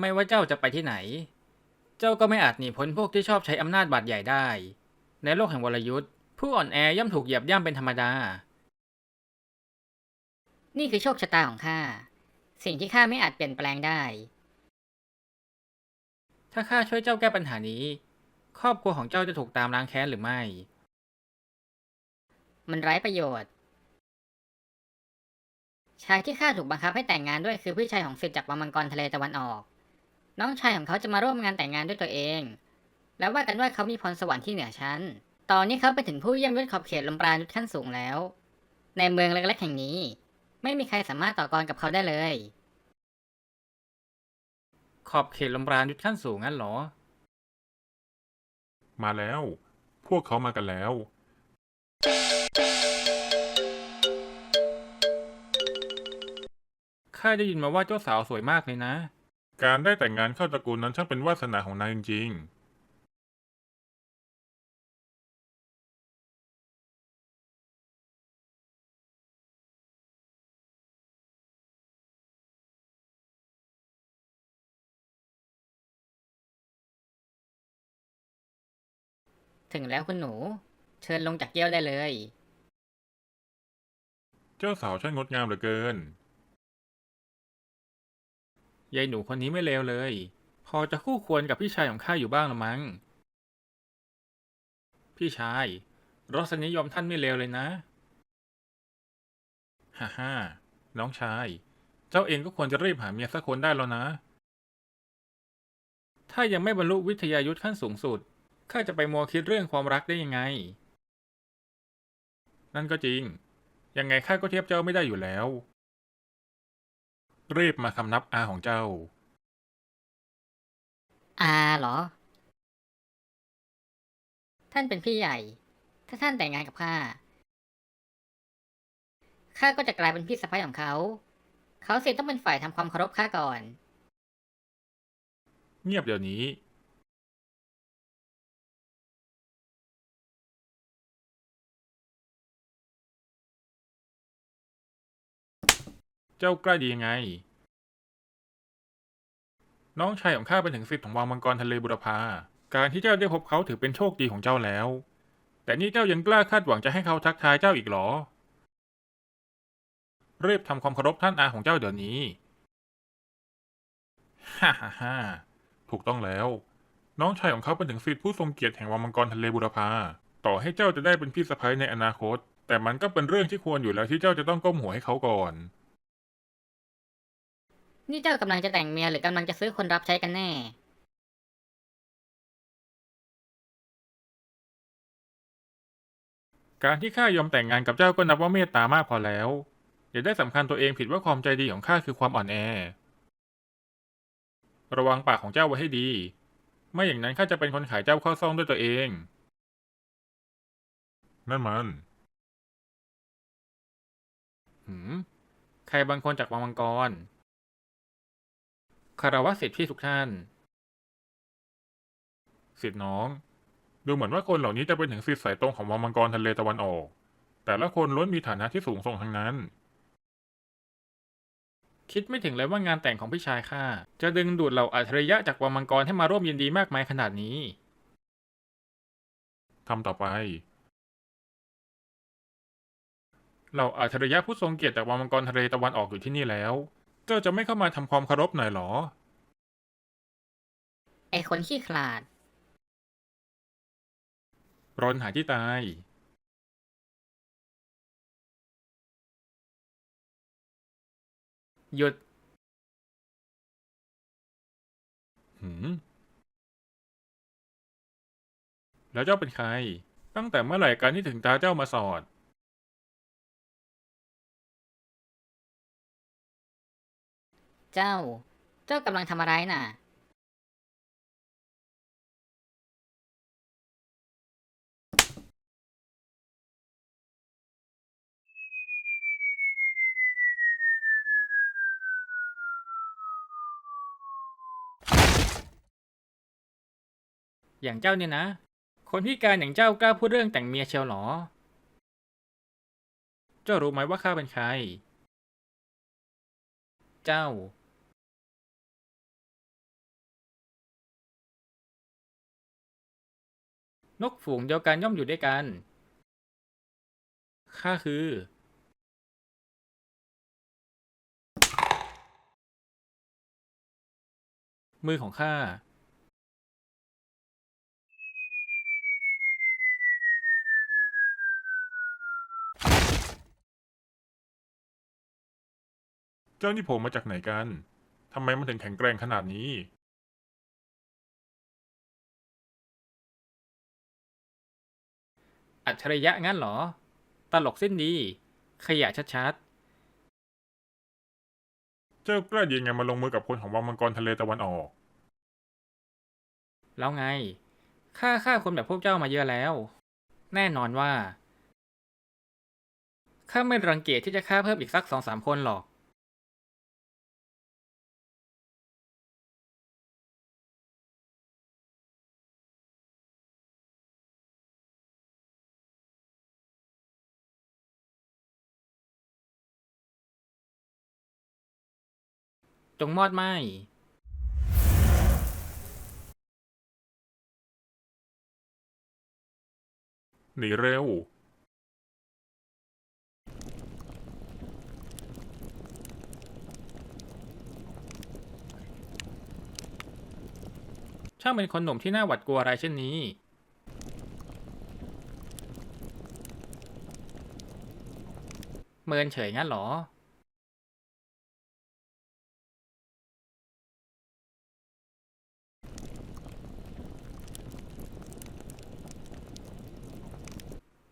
ไม่ว่าเจ้าจะไปที่ไหน เจ้าก็ไม่อาจหนีพ้นพวกที่ชอบใช้อำนาจบาดใหญ่ได้ ในโลกแห่งวรยุทธ์ผู้อ่อนแอย่อมถูกเหยียบย่ำเป็นธรรมดา นี่คือโชคชะตาของข้า สิ่งที่ข้าไม่อาจเปลี่ยนแปลงได้ ถ้าข้าช่วยเจ้าแก้ปัญหานี้ ครอบครัวของเจ้าจะถูกตามล้างแค้นหรือไม่ มันไร้ประโยชน์ ชายที่ข้าถูกบังคับให้แต่งงานด้วยคือพี่ชายของสิทธิ์จากวังมังกรทะเลตะวันออก น้องชายของเขาจะมาร่วมงานแต่งงานด้วยตัวเอง แล้วว่ากันว่าเขามีพรสวรรค์ที่เหนือชั้น ตอนนี้เขาไปถึงผู้เยี่ยมยศขอบเขตลมปราณยุทธขั้นสูงแล้ว ในเมืองเล็กๆแห่งนี้ ไม่มีใครสามารถต่อกรกับเขาได้เลย ขอบเขตลมปราณยุทธขั้นสูงงั้นเหรอ มาแล้ว พวกเขามากันแล้ว ข้าได้ยินมาว่าเจ้าสาวสวยมากเลยนะ การได้แต่งงานเข้าตระกูลนั้นช่างเป็นวาสนาของนายจริงถึงแล้วคุณหนู เชิญลงจากเกี้ยวได้เลยๆเจ้าสาวช่างงดงามเหลือเกิน ยายหนูคนนี้ไม่เลวเลย พอจะคู่ควรกับพี่ชายของข้าอยู่บ้างละมั้ง พี่ชาย รสนิยมท่านไม่เลวเลยนะ ฮ่าฮ่าน้องชาย เจ้าเองก็ควรจะรีบหาเมียสักคนได้แล้วนะ ถ้ายังไม่บรรลุวิทยายุทธขั้นสูงสุด ข้าจะไปมัวคิดเรื่องความรักได้ยังไง นั่นก็จริง ยังไงข้าก็เทียบเจ้าไม่ได้อยู่แล้ว รีบมาคำนับอาของเจ้า อาเหรอ ท่านเป็นพี่ใหญ่ ถ้าท่านแต่งงานกับข้า ข้าก็จะกลายเป็นพี่สะใภ้ของเขา เขาสิต้องเป็นฝ่ายทำความเคารพข้าก่อน เงียบเดี๋ยวนี้ เจ้ากล้าดียังไง น้องชายของข้าเป็นถึงสิทธิ์ของวังมังกรทะเลบุรพา การที่เจ้าได้พบเขาถือเป็นโชคดีของเจ้าแล้ว แต่นี่เจ้ายังกล้าคาดหวังจะให้เขาทักทายเจ้าอีกหรอรีบทำความเคารพท่านอาของเจ้าเดี๋ยวนี้ ฮ่าฮ่าฮ่าถูกต้องแล้ว น้องชายของเขาเป็นถึงสิทธิผู้ทรงเกียรติแห่งวังมังกรทะเลบุรพา ต่อให้เจ้าจะได้เป็นพี่สะใภ้ในอนาคต แต่มันก็เป็นเรื่องที่ควรอยู่แล้วที่เจ้าจะต้องก้มหัวให้เขาก่อน นี่เจ้ากำลังจะแต่งเมียหรือกำลังจะซื้อคนรับใช้กันแน่ การที่ข้ายอมแต่งงานกับเจ้าก็นับว่าเมตตามากพอแล้ว อย่าได้สำคัญตัวเองผิดว่าความใจดีของข้าคือความอ่อนแอ ระวังปากของเจ้าไว้ให้ดี ไม่อย่างนั้นข้าจะเป็นคนขายเจ้าเข้าซ่องด้วยตัวเอง นั่นมัน หืม ใครบางคนจากวังมังกร คารวะสิทธิพี่ทุกท่านสิทธิน้อง ดูเหมือนว่าคนเหล่านี้จะเป็นถึงสิทธิสายตรงของวังมังกรทะเลตะวันออก แต่ละคนล้วนมีฐานะที่สูงส่งทั้งนั้น คิดไม่ถึงเลยว่างานแต่งของพี่ชายข้าจะดึงดูดเหล่าอัจฉริยะจากวังมังกรให้มาร่วมยินดีมากมายขนาดนี้ทำต่อไปเหล่าอัจฉริยะผู้ทรงเกียรติจากวังมังกรทะเลตะวันออกอยู่ที่นี่แล้ว เจ้าจะไม่เข้ามาทำความเคารพหน่อยเหรอ ไอคนขี้ขลาดรนหาที่ตาย หยุด หืม แล้วเจ้าเป็นใคร ตั้งแต่เมื่อไหร่การที่ถึงตาเจ้ามาสอด เจ้า เจ้ากำลังทำอะไรน่ะ อย่างเจ้าเนี่ยนะ คนพิการอย่างเจ้ากล้าพูดเรื่องแต่งเมียเชียวหรอ เจ้ารู้ไหมว่าข้าเป็นใคร เจ้า นกฝูงเดียวกันย่อมอยู่ด้วยกัน ข้าคือ มือของข้า เจ้านี่โผล่มาจากไหนกัน ทำไมมันถึงแข็งแกร่งขนาดนี้ อัจฉริยะงั้นเหรอ ตลกสิ้นดี ขยะชัดเจ้ากล้ายิงไงมาลงมือกับคนของวังมังกรทะเลตะวันออกๆแล้วไง ข้าฆ่าคนแบบพวกเจ้ามาเยอะแล้ว แน่นอนว่า ข้าไม่รังเกียจที่จะฆ่าเพิ่มอีกสักสองสามคนหรอก จงมอดไหมหนีเร็ว ช่างเป็นคนหนุ่มที่น่าหวาดกลัวอะไรเช่นนี้ เมินเฉยงั้นเหรอ